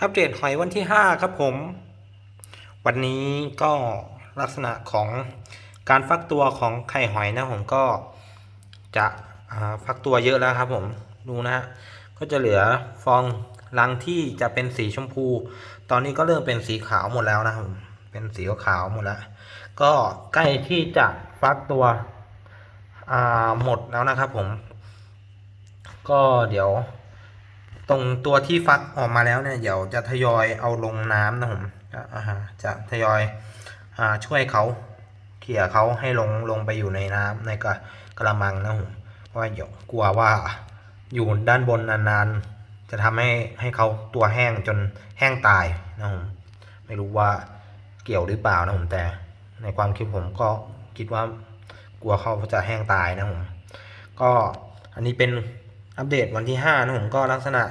อัปเดตหอยวันที่ 5 ครับผม วันนี้ก็ลักษณะของการฟักตัวของไข่หอยนะผมก็จะฟักตัวเยอะแล้วครับผมดูนะฮะก็จะเหลือฟองรังที่จะเป็นสีชมพู ตอนนี้ก็เริ่มเป็นสีขาวหมดแล้วนะครับผมเป็นสีขาวหมดแล้ว ก็ใกล้ที่จะฟักตัวหมดแล้วนะครับผม ก็เดี๋ยว ตรงตัวที่ฟักออกมาแล้วเนี่ยเดี๋ยวจะทยอยเอาลงน้ำนะผมจะทยอยอช่วยเขาเขี่ยเขาให้ลงลงไปอยู่ในน้ำในกระกระมังนะผมเพราะว่าเดี๋ยวกลัวว่าอยู่ด้านบนนานๆ จะทำให้ให้เขาตัวแห้งจนแห้งตายนะผมไม่รู้ว่าเกี่ยวหรือเปล่านะผมแต่ ในความคิดผมก็คิดว่ากลัวเขาจะแห้งตายนะผมก็อันนี้เป็น อัปเดตวันที่5นะผมก็ลักษณะ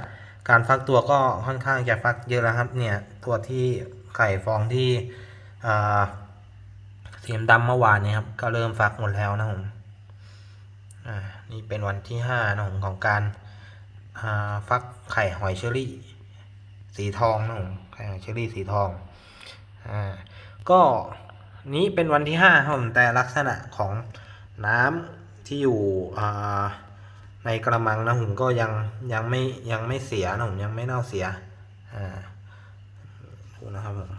การฟักตัวก็ค่อนข้างจะฟักเยอะแล้วครับเนี่ยตัวที่ไข่ฟองที่อ่าสีดำเมื่อวานนี่ยครับก็เริ่มฟักหมดแล้วนะผมนี่เป็นวันที่5นะผมของการาฟักไข่หอยเชอรี่ สีทองนะผมไข่หอยเชอรี่สีทองอ่าก็นี้เป็นวันที่5ครับผมแต่ลักษณะของน้ำที่อยู่อ่า ในกระมังนะผมก็ยังยังไม่ยังไม่เสียนะผมยังไม่เน่าเสียอ่าดูนะครับผม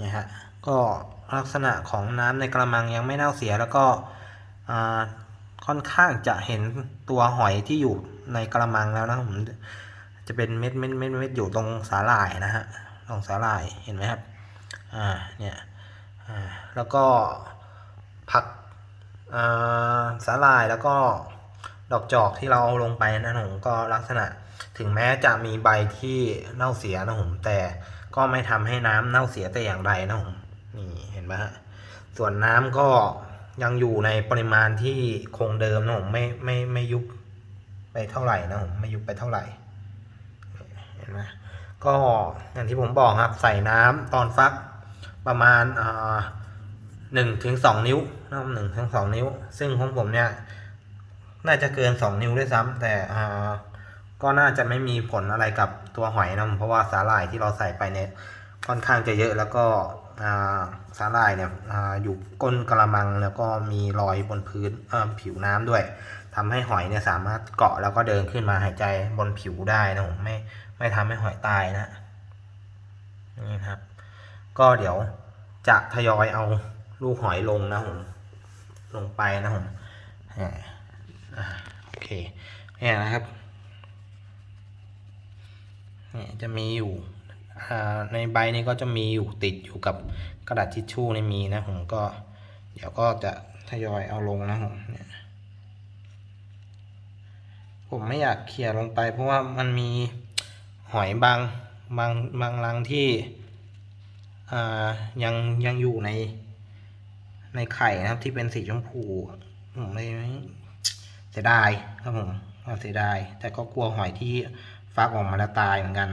นี่ฮะก็ลักษณะของน้ำในกระมังยังไม่เน่าเสียแล้วก็ค่อนข้างจะเห็นตัวหอยที่อยู่ในกระมังแล้วนะผมจะเป็นเม็ดเม็ดเม็ดเม็ดอยู่ตรงสาหร่ายนะฮะตรงสาหร่ายเห็นไหมครับอ่าเนี่ยอ่าแล้วก็ผัก สาลายแล้วก็ดอกจอกที่เราเอาลงไปนะผมก็ลักษณะถึงแม้จะมีใบที่เน่าเสียนะผมแต่ก็ไม่ทำให้น้ำเน่าเสียแต่อย่างใดนะผมนี่เห็นไหมฮะส่วนน้ำก็ยังอยู่ในปริมาณที่คงเดิมนะผมไม่ไม่ไม่ยุบไปเท่าไหร่นะผมไม่ยุบไปเท่าไหร่เห็นไหมก็อย่างที่ผมบอกครับใส่น้ำตอนฟักประมาณอ่า หนึ่งถึงสองนิ้วนะครับหนึ่งถึงสองนิ้ว ซึ่งของผมเนี่ย น่าจะเกินสองนิ้วด้วยซ้ำแต่อ่าก็น่าจะไม่มีผลอะไรกับตัวหอยนะเพราะว่าสาหร่ายที่เราใส่ไปเนี่ยค่อนข้างจะเยอะแล้วก็าสาหร่ายเนี่ยออยู่ก้นกระมังแล้วก็มีรอยบนพื้นผิวน้ำด้วยทำให้หอยเนี่ยสามารถเกาะแล้วก็เดินขึ้นมาหายใจบนผิวได้นะผมไม่ไม่ทำให้หอยตายนะนี่ครับ ก็เดี๋ยวจะทยอยเอา ลูกหอยลงนะผมลงไปนะผมโอเคเนี่ยนะครับเนี่ยจะมีอยู่ในใบนี้ก็จะมีอยู่ติดอยู่กับกระดาษทิชชู่ในมีนะผมก็ เดี๋ยวก็จะทยอยเอาลงนะผมเนี่ยผมไม่อยากเขี่ยลงไป เพราะว่ามันมีหอยบางบางบางรังที่ยังยังอยู่ใน ในไข่นะครับที่เป็นสีชมพูผมไม่เสียดายครับผมเสียดาย แต่ก็กลัวหอยที่ฟักออกมาแล้วตายเหมือนกัน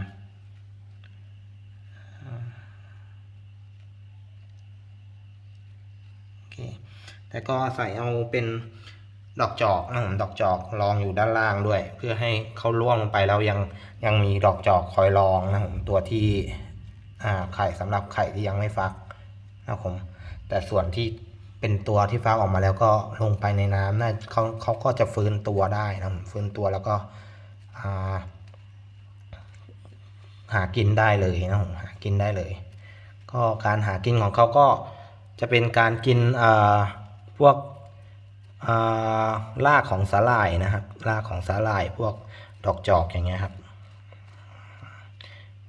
โอเคแต่ก็ใส่เอาเป็นดอกจอกนะผมดอกจอกรองอยู่ด้านล่างด้วย เพื่อให้เขาล่วงลงไปแล้วยังยังมีดอกจอกคอยรองนะผมตัวที่อ่าไข่สำหรับไข่ที่ยังไม่ฟักนะครับผมแต่ส่วนที่ เป็นตัวที่ฟักออกมาแล้วก็ลงไปในน้ำน่าเขาเขาก็จะฟื้นตัวได้นะฟื้นตัวแล้วก็าหากินได้เลยนะผมหากินได้เลย ก็การหากินของเขาก็จะเป็นการกินอ่าพวกอ่ารากของสาหร่ายนะครับรากของสาหร่ายพวกดอกจอกอย่างเงี้ยครับ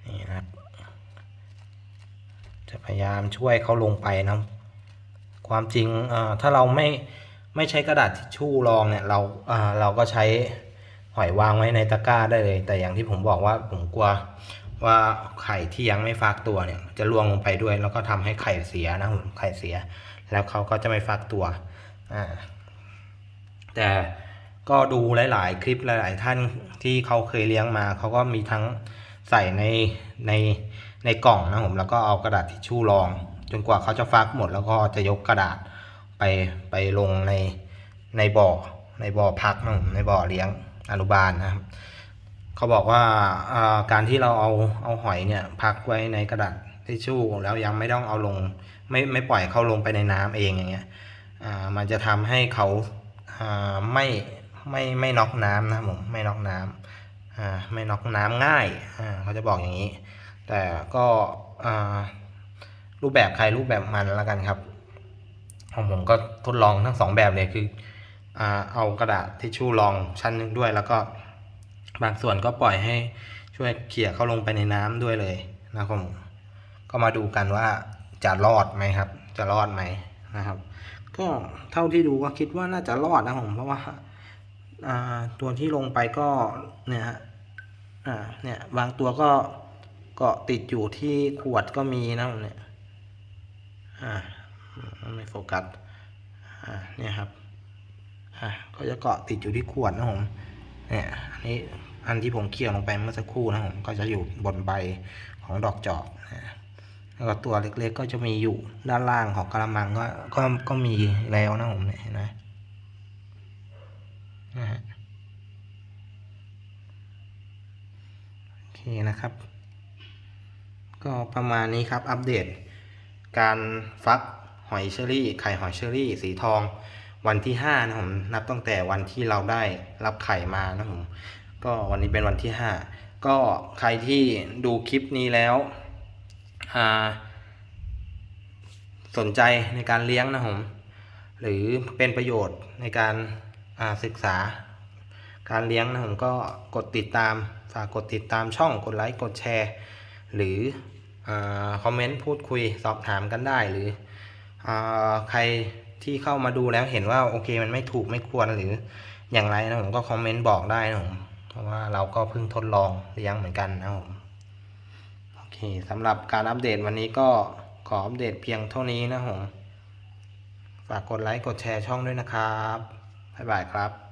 นี่นะครับ จะพยายามช่วยเขาลงไปนะ ความจริงถ้าเราไม่ไม่ใช้กระดาษทิชชู่รองเนี่ยเราเราก็ใช้หอยวางไว้ในตะกร้าได้เลย แต่อย่างที่ผมบอกว่าผมกลัวว่าไข่ที่ยังไม่ฟักตัวเนี่ย จะล่วงลงไปด้วย แล้วก็ทำให้ไข่เสียนะผมไข่เสีย แล้วเขาก็จะไม่ฟักตัวอ่าแต่ก็ดูหลาย ๆ คลิปหลาย ๆ ท่านที่เขาเคยเลี้ยงมาเขาก็มีทั้งใส่ในในในกล่องนะผมแล้วก็เอากระดาษทิชชู่รอง จนกว่าเขาจะฟักหมดแล้วก็จะยกกระดาษไปไปลงในในบ่อในบ่อพักนะผมในบ่อเลี้ยงอนุบาลนะครับเขาบอกว่าการที่เราเอาเอาหอยเนี่ยพักไว้ในกระดาษทิชชู่แล้วยังไม่ต้องเอาลง ไม่ไม่ปล่อยเขาลงไปในน้ำเองอย่างเงี้ยมันจะทำให้เขาไม่ไม่ไม่น็อกน้ำนะผมไม่น็อกน้ำอ่าไม่น็อกน้ำง่ายเขาจะบอกอย่างนี้ แต่ก็ รูปแบบใครรูปแบบมันแล้วกันครับของผมก็ทดลองทั้งสองแบบเลยคือเอากระดาษทิชชู่รองชั้นหนึงด้วย แล้วก็บางส่วนก็ปล่อยให้ช่วยเขี่ยเข้าลงไปในน้ำด้วยเลยนะครับผมก็มาดูกันว่าจะรอดไหมครับ จะรอดไหมนะครับ ก็เท่าที่ดูก็คิดว่าน่าจะรอดนะผมเพราะว่าตัวที่ลงไปก็เนี่ยฮะเนี่ยบางตัวก็เกาะติดอยู่ที่ขวดก็มีนะผมเนี่ย อ่าไม่โฟกัสอ่าเนี่ยครับอ่าก็จะเกาะติดอยู่ที่ขวดนะผมเนี่ยอันนี้อันที่ผมเคี่ยวลงไปเมื่อสักครู่นะผมก็จะอยู่บนใบของดอกจอกนะแล้วก็ตัวเล็กๆก็จะมีอยู่ด้านล่างของกระมังก็ก็ก็มีแล้วนะผมเนี่ยเห็นไหมนะฮะโอเคนะครับ ก็ประมาณนี้ครับอัปเดต การฟักหอยเชอรี่ ไข่หอยเชอรี่ สีทอง วันที่ห้านะผมนับตั้งแต่วันที่เราได้รับไข่มานะผมก็วันนี้เป็นวันที่ห้าก็ใครที่ดูคลิปนี้แล้วสนใจในการเลี้ยงนะผมหรือเป็นประโยชน์ในการาศึกษา การเลี้ยงนะผมก็กดติดตามฝากกดติดตามช่องกดไลค์กดแชร์ หรือ คอมเมนต์พูดคุยสอบถามกันได้หรืออใครที่เข้ามาดูแล้วเห็นว่าโอเคมันไม่ถูกไม่ควรหรืออย่างไรนะผมก็คอมเมนต์บอกได้นะผมเพราะว่าเราก็เพิ่งทดลองเลี้ยงเหมือนกันนะผมโอเคสำหรับการอัปเดตวันนี้ก็ขออัปเดตเพียงเท่านี้นะผมฝากกดไลค์กดแชร์ช่องด้วยนะครับบ๊ายบายครับ